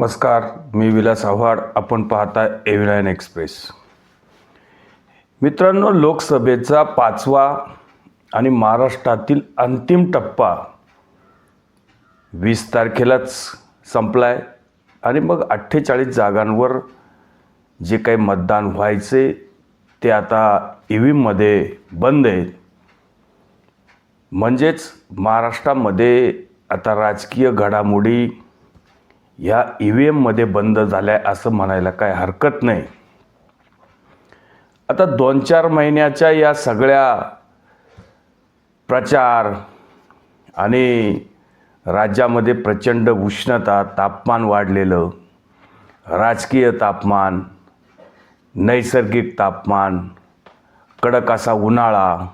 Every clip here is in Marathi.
नमस्कार मी विलास आव्हाड. आपण पाहता एव्हिनायन एक्सप्रेस. मित्रांनो लोकसभेचा पाचवा आणि महाराष्ट्रातील अंतिम टप्पा वीस तारखेलाच संपला आहे आणि मग अठ्ठेचाळीस जागांवर जे काही मतदान व्हायचे ते आता ई व्हीमध्ये बंद आहे म्हणजेच महाराष्ट्रामध्ये आता राजकीय घडामोडी ह्या ई व्ही एममध्ये बंद झाल्या असं म्हणायला काय हरकत नाही. आता दोन चार महिन्याच्या या सगळ्या प्रचार आणि राज्यामध्ये प्रचंड उष्णता तापमान वाढलेलं राजकीय तापमान नैसर्गिक तापमान कडक असा उन्हाळा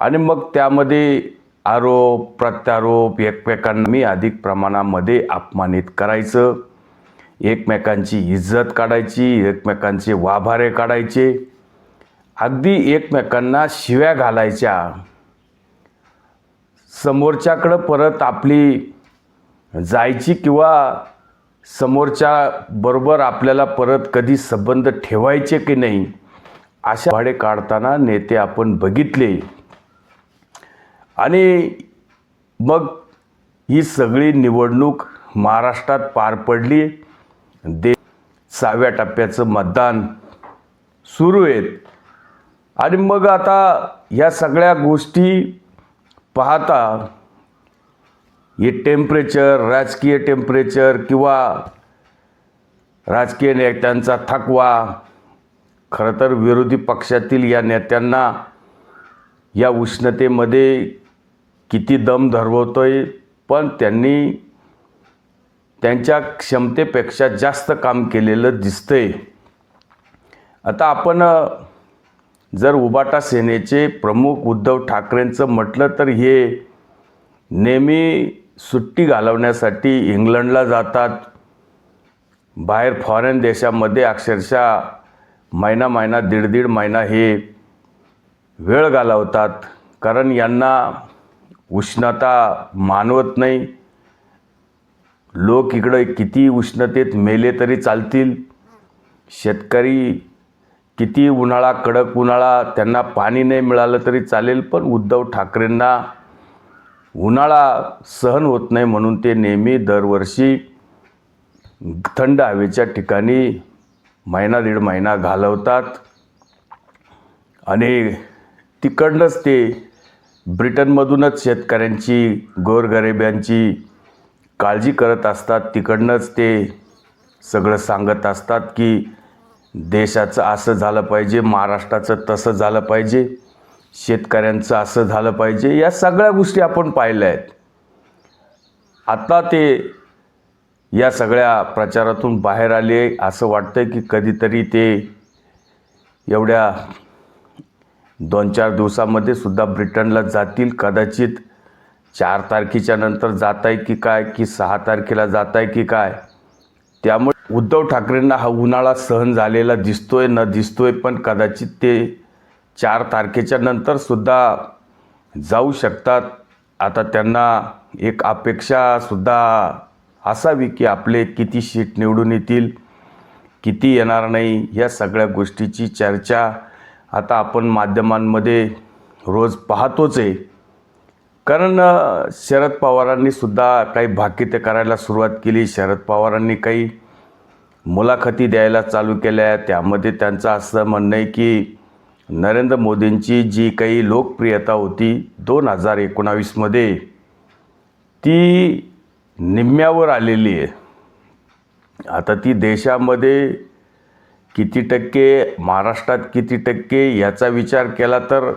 आणि मग त्यामध्ये आरोप प्रत्यारोप एकमेकांना मी अधिक प्रमाणामध्ये अपमानित करायचं. एकमेकांची इज्जत काढायची एकमेकांचे वाभारे काढायचे. अगदी एकमेकांना शिव्या घालायच्या. समोरच्याकडं परत आपली जायची किंवा समोरच्या बरोबर आपल्याला परत कधी संबंध ठेवायचे की नाही अशा भाडे काढताना नेते आपण बघितले. आणि मग ही सगळी निवडणूक महाराष्ट्रात पार पडली. दे सहाव्या टप्प्याचं मतदान सुरू आहेत. आणि मग आता ह्या सगळ्या गोष्टी पाहता हे टेम्परेचर राजकीय टेम्परेचर किंवा राजकीय नेत्यांचा थकवा खरं तर विरोधी पक्षातील या नेत्यांना या उष्णतेमध्ये किती दम धरवतोय पण त्यांनी त्यांच्या क्षमतेपेक्षा जास्त काम केलेलं दिसतंय. आता आपण जर उबाटा सेनेचे प्रमुख उद्धव ठाकरेंचं म्हटलं तर हे नेहमी सुट्टी घालवण्यासाठी इंग्लंडला जातात. बाहेर फॉरेन देशामध्ये अक्षरशः महिना महिना दीड दीड महिना हे वेळ घालवतात. कारण यांना उष्णता मानवत नाही. लोक इकडं किती उष्णतेत मेले तरी चालतील. शेतकरी किती उन्हाळा कडक उन्हाळा त्यांना पाणी नाही मिळालं तरी चालेल पण उद्धव ठाकरेंना उन्हाळा सहन होत नाही म्हणून ते नेहमी दरवर्षी थंड हवेच्या ठिकाणी महिना दीड महिना घालवतात. आणि तिकडनंच ते ब्रिटनमधूनच शेतकऱ्यांची गोरगरिब्यांची काळजी करत असतात. तिकडनंच ते सगळं सांगत असतात की देशाचं असं झालं पाहिजे महाराष्ट्राचं तसं झालं पाहिजे शेतकऱ्यांचं असं झालं पाहिजे या सगळ्या गोष्टी आपण पाहिल्या आहेत. आता ते या सगळ्या प्रचारातून बाहेर आले असं वाटतं की कधीतरी ते एवढ्या दोन चार दिवसामध्ये सुद्धा ब्रिटनला जातील. कदाचित चार तारखेच्या नंतर जात आहे की काय की सहा तारखेला जात आहे की काय? त्यामुळे उद्धव ठाकरेंना हा उन्हाळा सहन झालेला दिसतोय न दिसतोय पण कदाचित ते चार तारखेच्या नंतर सुद्धा जाऊ शकतात. आता त्यांना एक अपेक्षासुद्धा असावी की आपले किती सीट निवडून येतील किती येणार नाही या सगळ्या गोष्टीची चर्चा आता आपण माध्यमांमध्ये रोज पाहतोच आहे. कारण शरद पवारांनी सुद्धा काही भाकिते करायला सुरुवात केली. शरद पवारांनी काही मुलाखती द्यायला चालू केल्या. त्यामध्ये त्यांचं असं म्हणणं आहे की नरेंद्र मोदींची जी काही लोकप्रियता होती दोन हजार एकोणावीसमध्ये ती निम्म्यावर आलेली आहे. आता ती देशामध्ये किती टक्के महाराष्ट्रात किती टक्के याचा विचार केला तर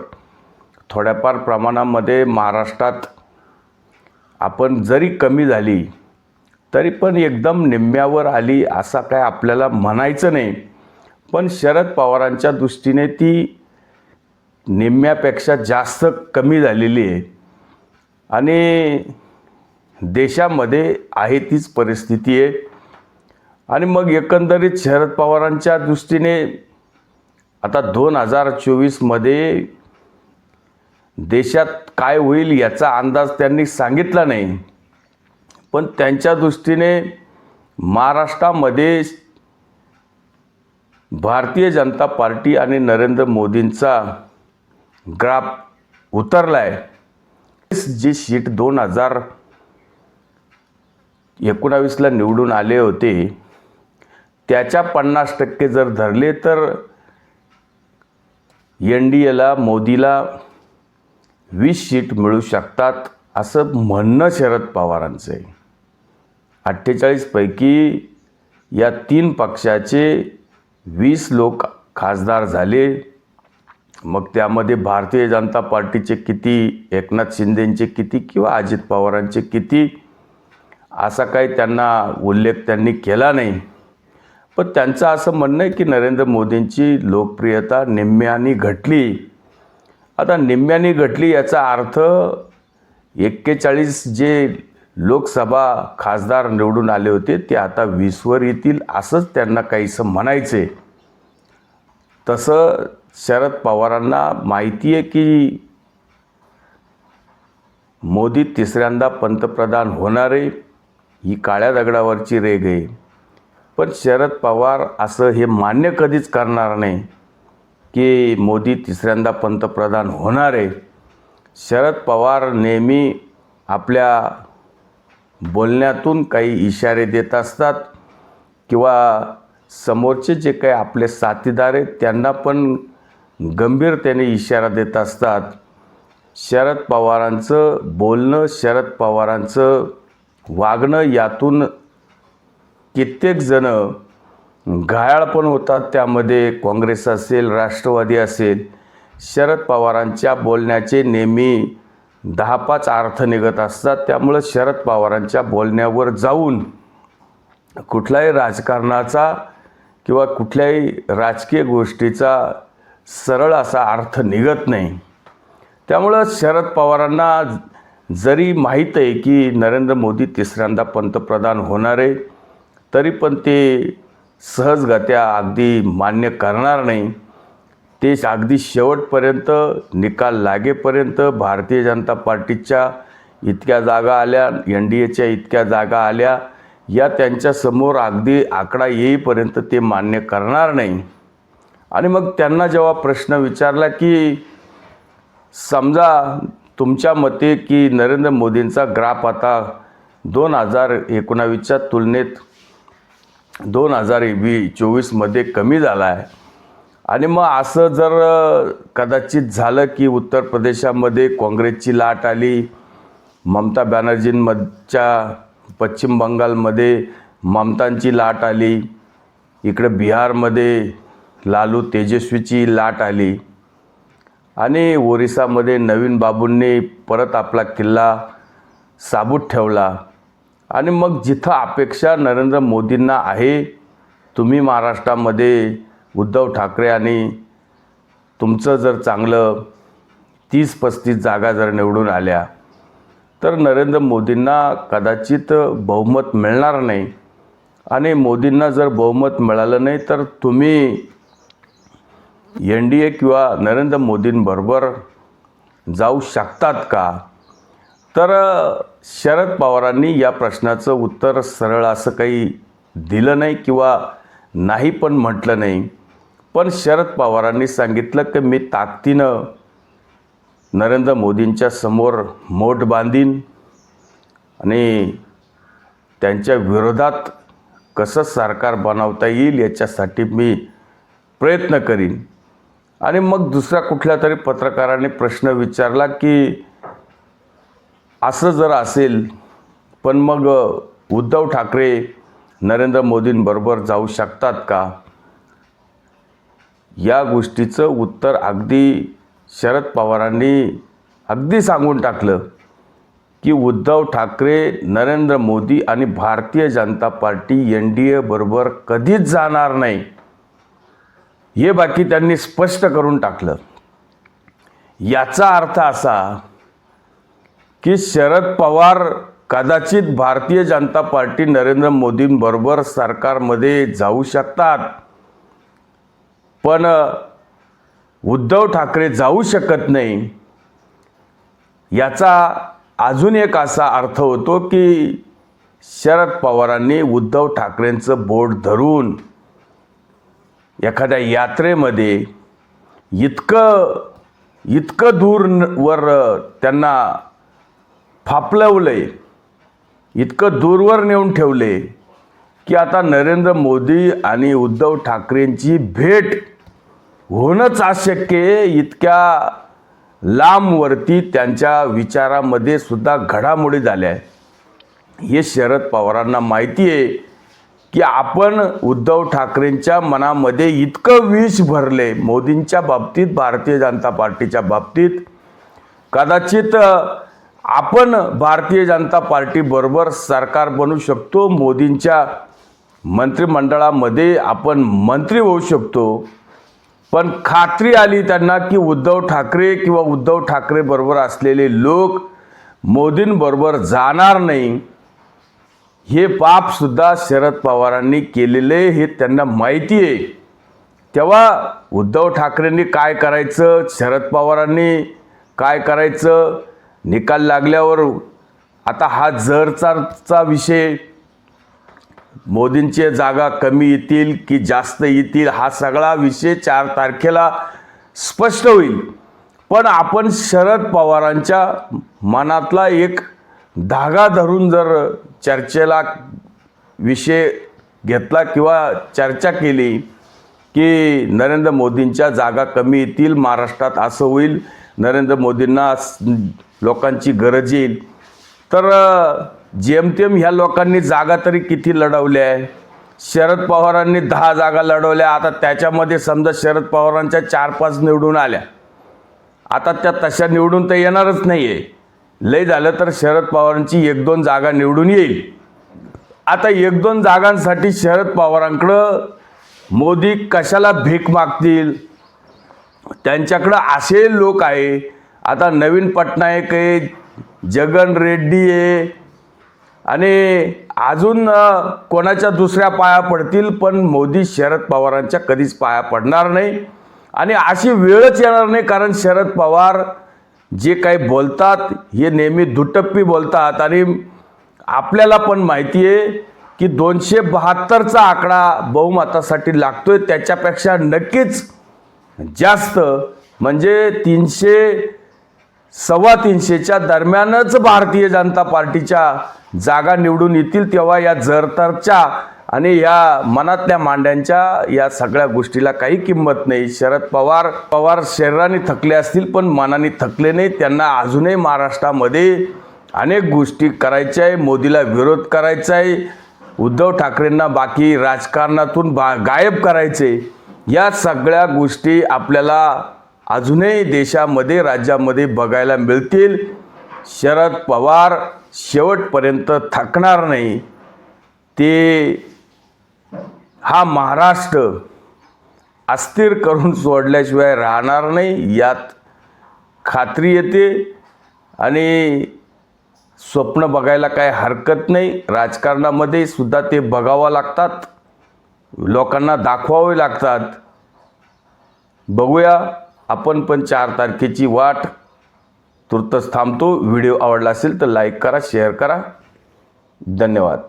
थोड्याफार प्रमाणामध्ये महाराष्ट्रात आपण जरी कमी झाली तरी पण एकदम निम्म्यावर आली असा काय आपल्याला म्हणायचं नाही. पण शरद पवारांच्या दृष्टीने ती निम्म्यापेक्षा जास्त कमी झालेली आहे. आणि देशामध्ये आहे तीच परिस्थिती आहे. आणि मग एकंदरीत शरद पवारांच्या दृष्टीने आता दोन हजार चोवीसमध्ये देशात काय होईल याचा अंदाज त्यांनी सांगितला नाही. पण त्यांच्या दृष्टीने महाराष्ट्रामध्ये भारतीय जनता पार्टी आणि नरेंद्र मोदींचा ग्राफ उतरला आहे जी शीट दोन हजार एकोणावीसला निवडून आले होते त्याच्या पन्नास टक्के जर धरले तर एन डी एला मोदीला वीस सीट मिळू शकतात असं म्हणणं शरद पवारांचं आहे. अठ्ठेचाळीसपैकी या तीन पक्षाचे वीस लोक खासदार झाले. मग त्यामध्ये भारतीय जनता पार्टीचे किती एकनाथ शिंदेंचे किती किंवा अजित पवारांचे किती असा काही त्यांना उल्लेख त्यांनी केला नाही. पण त्यांचं असं म्हणणं आहे की नरेंद्र मोदींची लोकप्रियता निम्म्यानी घटली. आता निम्म्यानी घटली याचा अर्थ एक्केचाळीस जे लोकसभा खासदार निवडून आले होते ते आता वीसवर येतील असंच त्यांना काहीसं म्हणायचं आहे तसं शरद पवारांना माहिती आहे की मोदी तिसऱ्यांदा पंतप्रधान होणारे ही काळ्या दगडावरची रेग आहे. पण शरद पवार असं हे मान्य कधीच करणार नाही की मोदी तिसऱ्यांदा पंतप्रधान होणार आहे. शरद पवार नेहमी आपल्या बोलण्यातून काही इशारे देत असतात किंवा समोरचे जे काही आपले साथीदार आहेत त्यांना पण गंभीरतेने इशारा देत असतात. शरद पवारांचं बोलणं शरद पवारांचं वागणं यातून कित्येकजणं घायाळ पण होतात. त्यामध्ये काँग्रेस असेल राष्ट्रवादी असेल शरद पवारांच्या बोलण्याचे नेहमी दहा पाच अर्थ निघत असतात. त्यामुळं शरद पवारांच्या बोलण्यावर जाऊन कुठल्याही राजकारणाचा किंवा कुठल्याही राजकीय गोष्टीचा सरळ असा अर्थ निघत नाही. त्यामुळं शरद पवारांना जरी माहीत आहे की नरेंद्र मोदी तिसऱ्यांदा पंतप्रधान होणार आहे तरी पण ते सहजगत्या अगदी मान्य करणार नाही. ते अगदी शेवटपर्यंत निकाल लागेपर्यंत भारतीय जनता पार्टीच्या इतक्या जागा आल्या एन डी एच्या इतक्या जागा आल्या या त्यांच्यासमोर अगदी आकडा येईपर्यंत ते मान्य करणार नाही. आणि मग त्यांना जेव्हा प्रश्न विचारला की समजा तुमच्या मते की नरेंद्र मोदींचा ग्राफ आता दोन हजार एकोणावीसच्या तुलनेत दोन हजार वी चोवीसमध्ये कमी झाला आहे. आणि मग असं जर कदाचित झालं की उत्तर प्रदेशामध्ये काँग्रेसची लाट आली ममता बॅनर्जींमधच्या पश्चिम बंगालमध्ये ममतांची लाट आली इकडं बिहारमध्ये लालू तेजस्वीची लाट आली आणि ओरिसामध्ये नवीन बाबूंनी परत आपला किल्ला साबूत ठेवला आणि मग जिथं अपेक्षा नरेंद्र मोदींना आहे तुम्ही महाराष्ट्रामध्ये उद्धव ठाकरे आणि तुमचं जर चांगलं तीस पस्तीस जागा जर निवडून आल्या तर नरेंद्र मोदींना कदाचित बहुमत मिळणार नाही. आणि मोदींना जर बहुमत मिळालं नाही तर तुम्ही एन डी ए किंवा नरेंद्र मोदींबरोबर जाऊ शकतात का? तर शरद पवारांनी या प्रश्नाचं उत्तर सरळ असं काही दिलं नाही किंवा नाही पण म्हटलं नाही. पण शरद पवारांनी सांगितलं की मी ताकदीनं नरेंद्र मोदींच्या समोर मोठ बांधीन आणि त्यांच्या विरोधात कसं सरकार बनवता येईल याच्यासाठी मी प्रयत्न करीन. आणि मग दुसऱ्या कुठल्या तरी पत्रकाराने प्रश्न विचारला की असं जर असेल पण मग उद्धव ठाकरे नरेंद्र मोदींबरोबर जाऊ शकतात का? या गोष्टीचं उत्तर अगदी शरद पवारांनी अगदी सांगून टाकलं की उद्धव ठाकरे नरेंद्र मोदी आणि Bharatiya Janata Party N D एबरोबर कधीच जाणार नाही. हे बाकी त्यांनी स्पष्ट करून टाकलं. याचा अर्थ असा की शरद पवार कदाचित भारतीय जनता पार्टी नरेंद्र मोदींबरोबर सरकारमध्ये जाऊ शकतात. पण उद्धव ठाकरे जाऊ शकत नाही. याचा अजून एक असा अर्थ होतो की शरद पवारांनी उद्धव ठाकरेंचं बोट धरून एखाद्या यात्रेमध्ये इतकं इतकं दूरवर त्यांना फापलवलंय इतकं दूरवर नेऊन ठेवले की आता नरेंद्र मोदी आणि उद्धव ठाकरेंची भेट होणंच अशक्य आहे. इतक्या लांबवरती त्यांच्या विचारामध्ये सुद्धा घडामोडी झाल्या आहे हे शरद पवारांना माहिती आहे की आपण उद्धव ठाकरेंच्या मनामध्ये इतकं विष भरले मोदींच्या बाबतीत भारतीय जनता पार्टीच्या बाबतीत. कदाचित आपण भारतीय जनता पार्टीबरोबर सरकार बनू शकतो मोदींच्या मंत्रिमंडळामध्ये आपण मंत्री होऊ शकतो. पण खात्री आली त्यांना की उद्धव ठाकरे किंवा उद्धव ठाकरेबरोबर असलेले लोक मोदींबरोबर जाणार नाही. हे पापसुद्धा शरद पवारांनी केलेले हे त्यांना माहिती आहे. तेव्हा उद्धव ठाकरेंनी काय करायचं? शरद पवारांनी काय करायचं? निकाल लागल्यावर आता हा जरचारचा विषय मोदींचे जागा कमी येतील की जास्त येतील हा सगळा विषय चार तारखेला स्पष्ट होईल. पण आपण शरद पवारांच्या मनातला एक धागा धरून जर चर्चेला विषय घेतला किंवा चर्चा केली की नरेंद्र मोदींच्या जागा कमी येतील महाराष्ट्रात असं होईल नरेंद्र मोदींना लोकांची गरज येईल. तर जेमतेम ह्या लोकांनी जागा तरी किती लढवल्या आहे? शरद पवारांनी दहा जागा लढवल्या. आता त्याच्यामध्ये समजा शरद पवारांच्या चार पाच निवडून आल्या. आता त्या तशा निवडून तर येणारच नाही आहे लय झालं तर शरद पवारांची एक दोन जागा निवडून येईल. आता एक दोन जागांसाठी शरद पवारांकडं मोदी कशाला भीक मागतील? त्यांच्याकडं असे लोक आहे आता नवीन पटनायक आहे जगन रेड्डी आहे. आणि अजून कोणाच्या दुसऱ्या पाया पडतील पण मोदी शरद पवारांच्या कधीच पाया पडणार नाही. आणि अशी वेळच येणार नाही कारण शरद पवार जे काही बोलतात हे नेहमी दुटप्पी बोलतात. आणि आपल्याला पण माहिती आहे की दोनशे बहात्तरचा आकडा बहुमतासाठी लागतोय. त्याच्यापेक्षा नक्कीच जास्त म्हणजे तीनशे सव्वा तीनशेच्या दरम्यानच भारतीय जनता पार्टीच्या जागा निवडून येतील तेव्हा या जरतरच्या आणि या मनातल्या मांड्यांच्या या सगळ्या गोष्टीला काही किंमत नाही. शरद पवार पवार शरीराने थकले असतील पण मनाने थकले नाही. त्यांना अजूनही महाराष्ट्रामध्ये अनेक गोष्टी करायच्या आहे. मोदीला विरोध करायचा आहे. उद्धव ठाकरेंना बाकी राजकारणातून बा गायब करायचे. या सगळ्या गोष्टी आपल्याला अजूनही देशामध्ये राज्यामध्ये बघायला मिळतील. शरद पवार शेवटपर्यंत थकणार नाही. ते हा महाराष्ट्र अस्थिर करून सोडल्याशिवाय राहणार नाही यात खात्री येते. आणि स्वप्न बघायला काय हरकत नाही. राजकारणामध्ये सुद्धा ते बघावं लागतात. लोकांना दाखवावे लागतात. बघूया. आपण पण चार तारखेची वाट तुर्तच थांबतो. व्हिडिओ आवडला असेल तर लाईक करा शेअर करा. धन्यवाद.